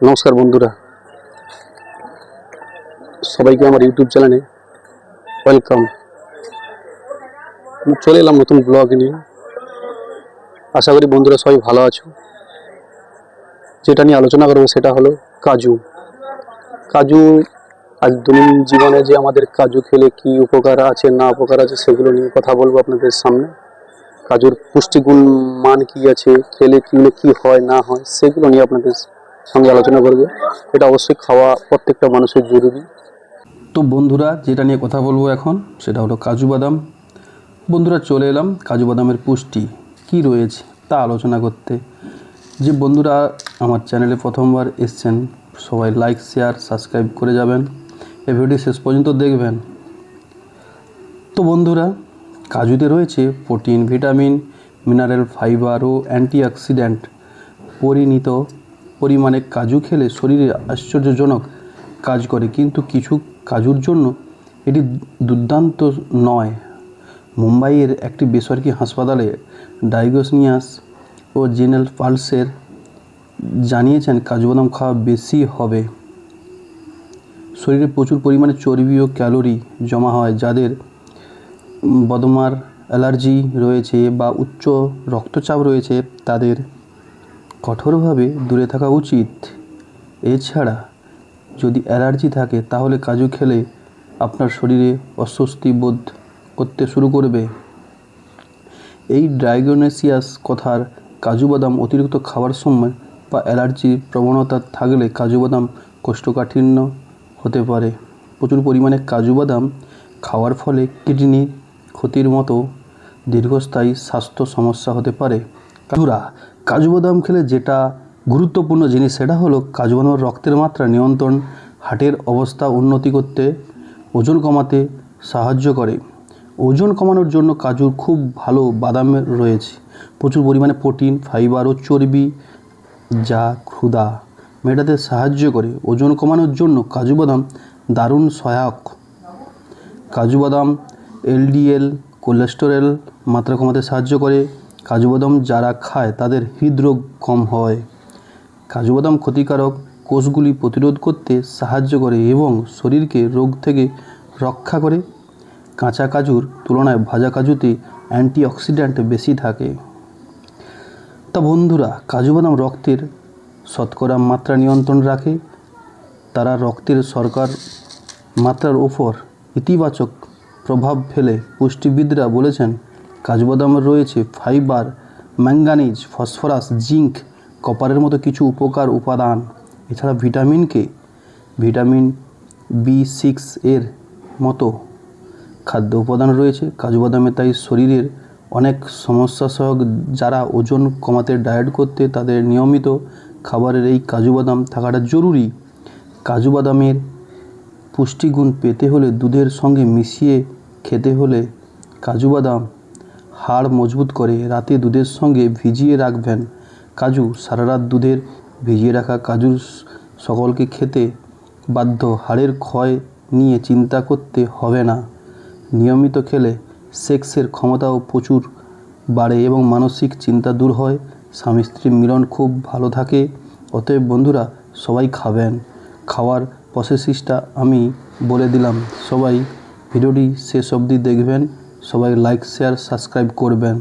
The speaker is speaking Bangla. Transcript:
নমস্কার বন্ধুরা। সবাইকে আমার ইউটিউব চ্যানেলে ওয়েলকাম। আমি চলে এলাম নতুন ব্লগ নিয়ে। আশা করি বন্ধুরা সবাই ভালো আছো। যেটা নিয়ে আলোচনা করব সেটা হলো কাজু। কাজু আজ দৈনন্দিন জীবনে যে আমাদের কাজু খেলে কি উপকার আছে, না উপকার আছে, সেগুলো নিয়ে কথা বলব আপনাদের সামনে। কাজুর পুষ্টিগুণ, মান কি আছে, খেলে কিগুলো কি হয়, না হয়, সেগুলো নিয়ে আপনাদের সঙ্গে আলোচনা করবে। এটা অবশ্যই খাওয়া প্রত্যেকটা মানুষের জরুরি। তো বন্ধুরা, যেটা নিয়ে কথা বলব এখন, সেটা হলো কাজু বাদাম। বন্ধুরা, চলে এলাম কাজু বাদামের পুষ্টি। কি রয়েছে তা আলোচনা করতে। যে বন্ধুরা আমার চ্যানেলে প্রথমবার এসছেন, সবাই লাইক শেয়ার সাবস্ক্রাইব করে যাবেন। এই ভিডিও শেষ পর্যন্ত দেখবেন। তো বন্ধুরা, কাজুতে রয়েছে প্রোটিন ভিটামিন মিনারেল ফাইবার ও অ্যান্টিঅক্সিডেন্ট পরিণীত পরিমাণে কাজু খেলে শরীরে আশ্চর্যজনক কাজ করে। কিন্তু কিছু কাজুর জন্য এটি দুর্দান্ত নয়। মুম্বাইয়ের একটি বেসরকারি হাসপাতালে ডায়াগনোসিয়াস ও জেনারেল পালসের জানিয়েছেন, কাজু বাদাম খাওয়া বেশি হবে। শরীরে প্রচুর পরিমাণে চর্বি ও ক্যালোরি জমা হয়, যাদের বদমার অ্যালার্জি রয়েছে বা উচ্চ রক্তচাপ রয়েছে, তাদের কঠোরভাবে দূরে থাকা উচিত। এছাড়া যদি অ্যালার্জি থাকে, তাহলে কাজু খেলে আপনার শরীরে অস্বস্তি বোধ করতে শুরু করবে। এই ডায়াগনোসিয়াস কথার কাজু বাদাম অতিরিক্ত খাবার সময় বা অ্যালার্জির প্রবণতা থাকলে কাজু বাদাম কোষ্ঠকাঠিন্য হতে পারে। প্রচুর পরিমাণে কাজু বাদাম খাওয়ার ফলে কিডনির ক্ষতির মতো দীর্ঘস্থায়ী স্বাস্থ্য সমস্যা হতে পারে। কাজুরা কাজু বাদাম খেলে যেটা গুরুত্বপূর্ণ জিনিস, সেটা হলো কাজু বাদামের রক্তের মাত্রা নিয়ন্ত্রণ হার্টের অবস্থা উন্নতি করতে, ওজন কমাতে সাহায্য করে। ওজন কমানোর জন্য কাজুর খুব ভালো বাদামের রয়েছে। প্রচুর পরিমাণে প্রোটিন, ফাইবার ও চর্বি যা ক্ষুদা মেটাতে সাহায্য করে। ওজন কমানোর জন্য কাজু বাদাম দারুণ সহায়ক। কাজু বাদাম, এলডিএল, কোলেস্টেরল মাত্রা কমাতে সাহায্য করে। কাজু বাদাম যারা খায়, তাদের হৃদরোগ কম হয়। কাজু বাদাম ক্ষতিকারক কোষগুলি প্রতিরোধ করতে সাহায্য করে এবং শরীরকে রোগ থেকে রক্ষা করে। কাঁচা কাজুর তুলনায় ভাজা কাজুতে অ্যান্টিঅক্সিডেন্ট বেশি থাকে। তা বন্ধুরা, কাজু বাদাম রক্তের শতকরা মাত্রা নিয়ন্ত্রণ রাখে। তারা রক্তের সরকার মাত্রার ওপর ইতিবাচক প্রভাব ফেলে, পুষ্টিবিদরা বলেছেন। কাজু বাদামে রয়েছে, ফাইবার, ম্যাঙ্গানিজ, ফসফরাস, জিঙ্ক, কপারের মতো কিছু উপকার উপাদান। এছাড়া ভিটামিনকে ভিটামিন বি সিক্স এর মতো খাদ্য উপাদান রয়েছে। কাজু বাদামে তাই শরীরের অনেক সমস্যা সহক যারা ওজন কমাতে ডায়েট করতে তাদের নিয়মিত খাবারের এই কাজু বাদাম থাকাটা জরুরি। কাজু বাদামের পুষ্টিগুণ পেতে হলে দুধের সঙ্গে মিশিয়ে খেতে হলে কাজু বাদাম হাড় মজবুত করে রাতে দুধের সঙ্গে ভিজিয়ে রাখবেন। কাজু, সারা রাত দুধের ভিজিয়ে রাখা কাজুর সকলকে খেতে বাধ্য। হাড়ের ক্ষয় নিয়ে চিন্তা করতে হবে না। নিয়মিত খেলে সেক্সের ক্ষমতাও প্রচুর বাড়ে এবং মানসিক চিন্তা দূর হয়। স্বামী স্ত্রীর মিলন খুব ভালো থাকে, অতএব বন্ধুরা সবাই খাবেন। খাওয়ার প্রসেসিসটা আমি বলে দিলাম। সবাই ভিডিওটি শেষ অবধি দেখবেন। সবাই লাইক শেয়ার সাবস্ক্রাইব করবেন।